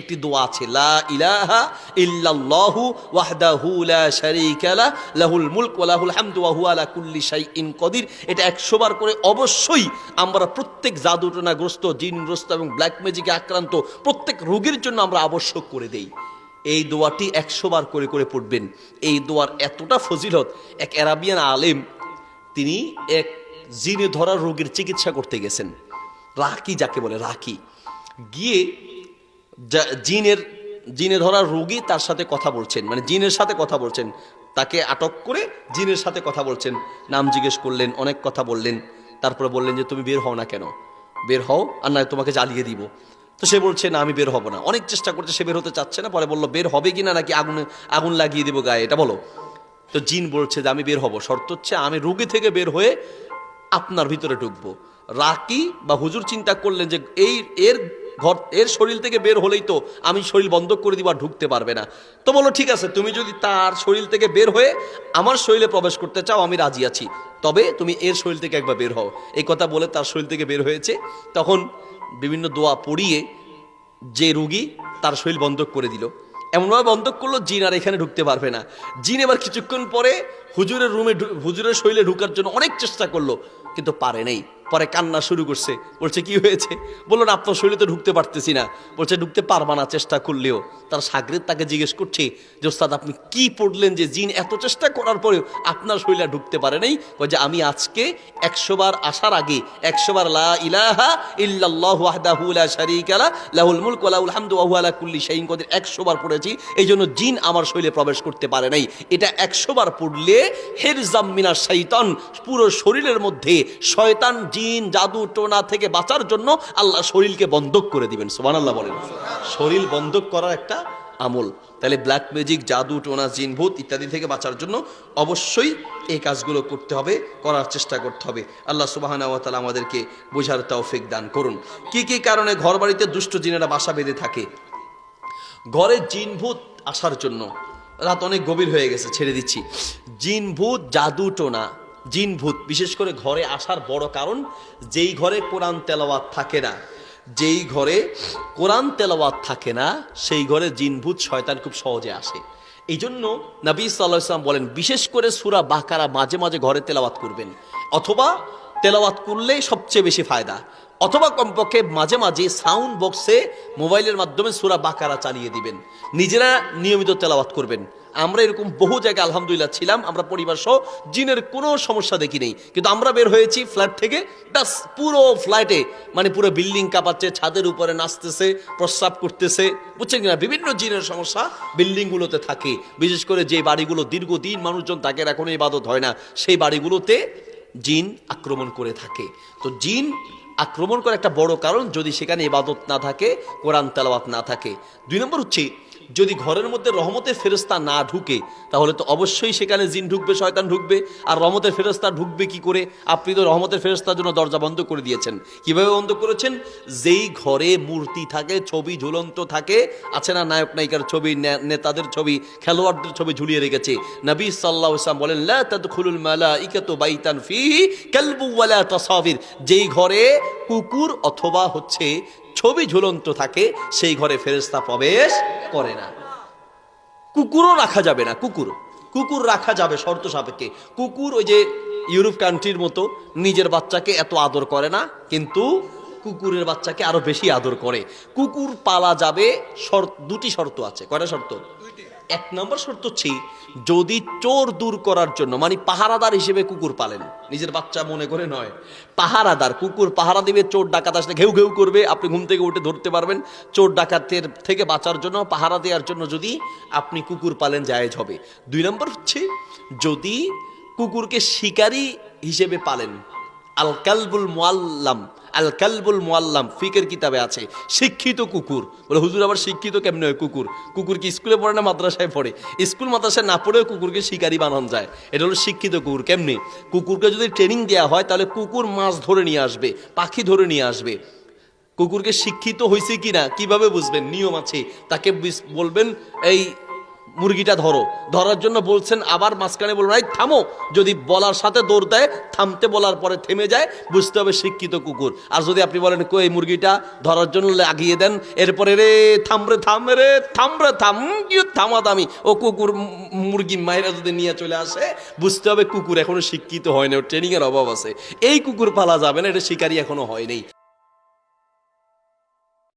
একটি দোয়া আছে, লা ইলাহা ইল্লাল্লাহু ওয়াহদাহু লা শারীকা লা, লাহুল মুলক ওয়া লাহুল হামদু ওয়া হুয়া আলা কুল্লি শাইইন কদির। এটা 100 বার করে অবশ্যই আমরা প্রত্যেক জাদুটনাগ্রস্ত জিনগ্রস্ত এবং ব্ল্যাক ম্যাজিকে আক্রান্ত, প্রত্যেক রোগীর জন্য আমরা আবশ্যক করে দেই। এই দোয়াটি একশো বার করে করে পড়বেন। এই দোয়ার এতটা ফজিলত, এক আরাবিয়ান আলেম, তিনি এক জিনে ধরা রোগীর চিকিৎসা করতে গেছেন। রাকি যাকে বলে রাকি গিয়ে জিনের, জিনে ধরা রোগী তার সাথে কথা বলছেন মানে জিনের সাথে কথা বলছেন। তাকে আটক করে জিনের সাথে কথা বলছেন। নাম জিজ্ঞেস করলেন, অনেক কথা বললেন। তারপরে বললেন যে, তুমি বের হও না কেন? বের হও, আর নয় তোমাকে জ্বালিয়ে দিব। তো সে বলছে, না, আমি বের হব না। অনেক চেষ্টা করছে, সে বের হতে চাচ্ছে না। পরে বলল, বের হবে কি না? নাকি আগুন আগুন লাগিয়ে দিব গায়ে? এটা বলো। তো জিন বলছে যে, আমি বের হব। শর্ত হচ্ছে, আমি রোগী থেকে বের হয়ে আপনার ভিতরে ঢুকবো। রাকি বা হুজুর চিন্তা করলেন যে, এই, এর ঘর, এর শরীর থেকে বের হলেই তো আমি শরীর বন্ধ করে দিব আর ঢুকতে পারবে না। তো বলো, ঠিক আছে, তুমি যদি তার শরীর থেকে বের হয়ে আমার শরীরে প্রবেশ করতে চাও, আমি রাজি আছি। তবে তুমি এর শরীর থেকে একবার বের হও। এই কথা বলে তার শরীর থেকে বের হয়েছে। তখন বিভিন্ন দোয়া পড়িয়ে যে রুগী তার শরীর বন্ধক করে দিল। এমনভাবে বন্ধক করল জিন আর এখানে ঢুকতে পারবে না। জিন এবার কিছুক্ষণ পরে হুজুরের রুমে হুজুরের শরীরে ঢুকার জন্য অনেক চেষ্টা করল, কিন্তু পারে নেই। পরে কান্না শুরু করছে। বলছে, কি হয়েছে? বলল, না, আপনার শরীরে তো ঢুকতে পারতেছি না। বলছে, ঢুকতে পারবা না, চেষ্টা করলেও। তার সাগরের তাকে জিজ্ঞেস করছে, যে ওস্তাদ, আপনি কি পড়লেন যে জিন এত চেষ্টা করার পরেও আপনার শরীরে ঢুকতে পারে নাই? যে, আমি আজকে একশো বার আসার আগে, একশো বার লা ইলাহা ইল্লাল্লাহু ওয়াহদাহু লা শারীকা লা, লাহুল মুলক ওয়া লাহুল হামদু ওয়া আলা কুল্লি শাইইন কদির 100 বার পড়েছি। এই জন্য জিন আমার শরীরে প্রবেশ করতে পারে নাই। এটা 100 বার পড়লে হিরজাম মিনাশ শাইতান পুরো শরীরের মধ্যে শয়তান জিন জাদু, টোনা থেকে বাঁচার জন্য আল্লাহ শরীরকে বন্ধক করে দিবেন, সুবহানাল্লাহ বলেন। শরীর বন্ধক করার একটা আমল। তাহলে ব্ল্যাক ম্যাজিক জাদু, টোনা, জিন, ভূত ইত্যাদি থেকে বাঁচার জন্য অবশ্যই এই কাজগুলো করতে হবে, করার চেষ্টা করতে হবে। আল্লাহ সুবাহানা তাআলা আমাদেরকে বোঝার তৌফিক দান করুন। কি কি কারণে ঘর বাড়িতে দুষ্ট জিনেরা বাসা বেঁধে থাকে? ঘরে জিন, ভূত আসার জন্য। রাত অনেক গভীর হয়ে গেছে, ছেড়ে দিচ্ছি। জিন, ভূত, জাদু, টোনা। জিন ভূত বিশেষ করে ঘরে আসার বড় কারণ যেই ঘরে কোরআন তেলাওয়াত থাকে না, যেই ঘরে কোরআন তেলাওয়াত থাকে না, সেই ঘরে জিন ভূত শয়তান খুব সহজে আসে। এই জন্য নবী সাল্লাহ ইসলাম বলেন, বিশেষ করে সুরা বাকারা মাঝে মাঝে ঘরে তেলাওয়াত করবেন। অথবা তেলাওয়াত করলেই সবচেয়ে বেশি ফায়দা। অথবা কমপক্ষে মাঝে মাঝে সাউন্ড বক্সে মোবাইলের মাধ্যমে সুরা বাকারা চালিয়ে দিবেন। নিজেরা নিয়মিত তেলাওয়াত করবেন। আমরা এরকম বহু জায়গায় আলহামদুলিল্লাহ ছিলাম, আমরা পরিবার সহ, জিনের কোনো সমস্যা দেখি নেই। কিন্তু আমরা বের হয়েছি ফ্ল্যাট থেকে, ব্যাস, পুরো ফ্ল্যাটে মানে পুরো বিল্ডিং কাঁপাচ্ছে, ছাদের উপরে নাচতেছে, প্রস্রাব করতেছে, বুঝছেন কিনা? বিভিন্ন জিনের সমস্যা বিল্ডিংগুলোতে থাকে। বিশেষ করে যে বাড়িগুলো দীর্ঘদিন মানুষজন তাকে এখন ইবাদত হয় না, সেই বাড়িগুলোতে জিন আক্রমণ করে থাকে। তো জিন আক্রমণ করার একটা বড় কারণ, যদি সেখানে ইবাদত না থাকে, কোরআন তেলাওয়াত না থাকে। দুই নম্বর হচ্ছে যদি ঘরের মধ্যে রহমতের ফেরস্তা না ঢুকে, তাহলে তো অবশ্যই সেখানে জিন ঢুকবে, শয়তান ঢুকবে। আর রহমতের ফেরস্তা ঢুকবে কি করে? আপনি তো রহমতের ফেরস্তার জন্য দরজা বন্ধ করে দিয়েছেন। কীভাবে বন্ধ করেছেন? যেই ঘরে মূর্তি থাকে, ছবি ঝুলন্ত থাকে, আছে না নায়ক নায়িকার ছবি নেতাদের ছবি, খেলোয়াড়দের ছবি ঝুলিয়ে রেখেছে। নবী সাল্লাহ ইসলাম বলেন, লা তাদখুলুল মালাইকাতু বাইতান ফি কালবু ওয়ালা তাসাবির যেই ঘরে কুকুর অথবা হচ্ছে ছবি ঝুলন্ত থাকে, সেই ঘরে ফেরেস্তা প্রবেশ করে না। কুকুরও রাখা যাবে না, কুকুর। কুকুর রাখা যাবে শর্ত সাপেক্ষে। কুকুর ওই যে ইউরোপ কান্ট্রির মতো নিজের বাচ্চাকে এত আদর করে না, কিন্তু কুকুরের বাচ্চাকে আরও বেশি আদর করে। কুকুর পালা যাবে, শর্ত দুটি শর্ত আছে। কয়টা শর্ত? এক নম্বর শর্ত হচ্ছে যদি চোর দূর করার জন্য মানে পাহারাদার হিসেবে কুকুর পালেন, নিজের বাচ্চা মনে করে নয়, পাহারাদার, কুকুর পাহারা দিবে, চোর ডাকাত আসলে ঘেউ ঘেউ করবে, আপনি ঘুম থেকে উঠে ধরতে পারবেন, চোর ডাকাতের থেকে বাঁচার জন্য, পাহারা দেওয়ার জন্য যদি আপনি কুকুর পালেন, জায়েজ হবে। দুই নম্বর হচ্ছে যদি কুকুরকে শিকারী হিসেবে পালেন আল কালবুল মোয়াল্লাম আল কালবুল মোয়াল্লাম ফিকের কিতাবে আছে। শিক্ষিত কুকুর। বলে, হুজুর, আবার শিক্ষিত কেমনে হয় কুকুর? কুকুর কি স্কুলে পড়ে না মাদ্রাসায় পড়ে? স্কুল, মাদ্রাসায় না পড়েও কুকুরকে শিকারি বানানো যায়। এটা হলো শিক্ষিত কুকুর। কেমনি? কুকুরকে যদি ট্রেনিং দেওয়া হয়, তাহলে কুকুর মাছ ধরে নিয়ে আসবে, পাখি ধরে নিয়ে আসবে। কুকুরকে শিক্ষিত হয়েছে কিনা, কীভাবে বুঝবেন? নিয়ম আছে। তাকে বলবেন, এই মুরগিটা ধরো। ধরার জন্য বলছেন, আবার মাঝখানে বলবেন এই থামো। যদি বলার সাথে দৌড় দেয়, থামতে বলার পরে থেমে যায়, বুঝতে হবে শিক্ষিত কুকুর। আর যদি আপনি বলেন, কই এই মুরগিটা? ধরার জন্য লাগিয়ে দেন, এরপরে রে, থাম রে থাম রে থাম রে, থাম থামা দামি ও কুকুর মুরগি মায়েরা যদি নিয়ে চলে আসে, বুঝতে হবে কুকুর এখনও শিক্ষিত হয় না ট্রেনিং এর অভাব আছে। এই কুকুর পালা যাবে না, এটা শিকারি এখনও হয়নি।